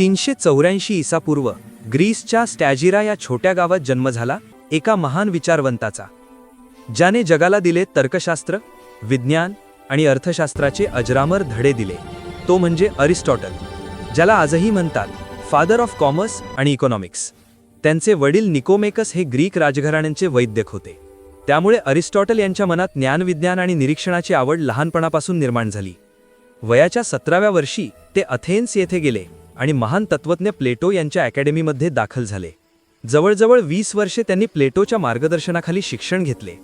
तीनशे चौऱ्याऐंशी इसापूर्व ग्रीसच्या स्टॅजिरा या छोट्या गावात जन्म झाला एका महान विचारवंताचा. ज्याने जगाला दिले तर्कशास्त्र विज्ञान आणि अर्थशास्त्राचे अजरामर धडे दिले. तो म्हणजे अरिस्टॉटल ज्याला आजही म्हणतात फादर ऑफ कॉमर्स आणि इकॉनॉमिक्स. त्यांचे वडील निकोमेकस हे ग्रीक राजघराण्यांचे वैद्यक होते. त्यामुळे अरिस्टॉटल यांच्या मनात ज्ञानविज्ञान आणि निरीक्षणाची आवड लहानपणापासून निर्माण झाली. वयाच्या सतराव्या वर्षी ते अथेन्स येथे गेले. आणि महान तत्वज्ञ प्लेटो यांच्या अकॅडमीमध्ये दाखल झाले. जवळजवळ वीस वर्षे त्यांनी प्लेटोच्या मार्गदर्शनाखाली शिक्षण घेतले.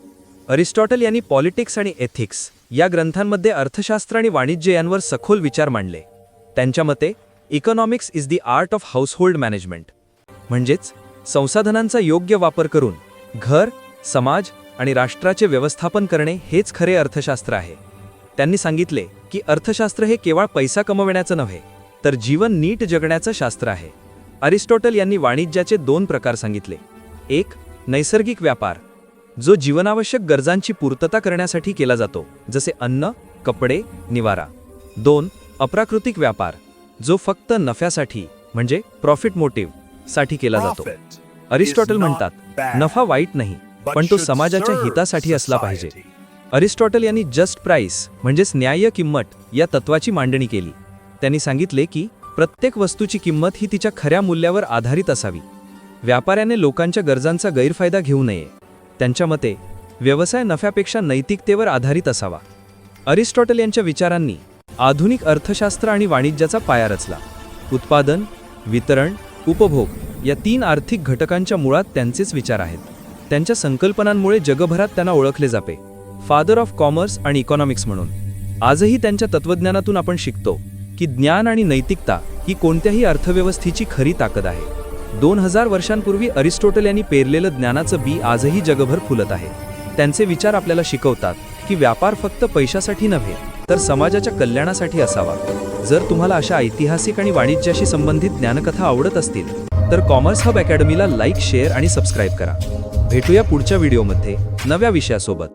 अरिस्टॉटल यांनी पॉलिटिक्स आणि एथिक्स या ग्रंथांमध्ये अर्थशास्त्र आणि वाणिज्य यांवर सखोल विचार मांडले. त्यांच्या मते economics is the art of household management म्हणजेच संसाधनांचा योग्य वापर करून घर समाज आणि राष्ट्राचे व्यवस्थापन करणे हेच खरे अर्थशास्त्र आहे. त्यांनी सांगितले की अर्थशास्त्र हे केवळ पैसा कमविण्याचं नव्हे तर जीवन नीट जगण्याचं शास्त्र आहे. अरिस्टॉटल यांनी वाणिज्याचे दोन प्रकार सांगितले. एक नैसर्गिक व्यापार जो जीवनावश्यक गरजांची पूर्तता करण्यासाठी केला जातो जसे अन्न कपडे निवारा. दोन अप्राकृतिक व्यापार जो फक्त नफ्यासाठी म्हणजे प्रॉफिट मोटिव्हसाठी केला जातो. अरिस्टॉटल म्हणतात नफा वाईट नाही पण तो समाजाच्या हितासाठी असला पाहिजे. अरिस्टॉटल यांनी जस्ट प्राइस म्हणजेच न्याय्य किंमत या तत्वाची मांडणी केली. त्यांनी सांगितले की प्रत्येक वस्तूची किंमत ही तिच्या खऱ्या मूल्यावर आधारित असावी. व्यापाऱ्याने लोकांच्या गरजांचा गैरफायदा घेऊ नये. त्यांच्या मते व्यवसाय नफ्यापेक्षा नैतिकतेवर आधारित असावा. अरिस्टॉटल यांच्या विचारांनी आधुनिक अर्थशास्त्र आणि वाणिज्याचा पाया रचला. उत्पादन वितरण उपभोग या तीन आर्थिक घटकांच्या मुळात त्यांचेच विचार आहेत. त्यांच्या संकल्पनांमुळे जगभरात त्यांना ओळखले जाते. फादर ऑफ कॉमर्स आणि इकॉनॉमिक्स म्हणून. आजही त्यांच्या तत्वज्ञानातून आपण शिकतो. की ज्ञान आणि नैतिकता ही कोणत्याही अर्थव्यवस्थेची खरी ताकद आहे. दोन हजार वर्षांपूर्वी अरिस्टोटल यांनी पेरलेलं ज्ञानाचं बी आजही जगभर फुलत आहे. त्यांचे विचार आपल्याला शिकवतात की व्यापार फक्त पैशासाठी नव्हे तर समाजाच्या कल्याणासाठी असावा. जर तुम्हाला अशा ऐतिहासिक आणि वाणिज्याशी संबंधित ज्ञानकथा आवडत असतील तर कॉमर्स हब अकॅडमीला लाईक शेअर आणि सबस्क्राईब करा. भेटूया पुढच्या व्हिडिओमध्ये नव्या विषयासोबत.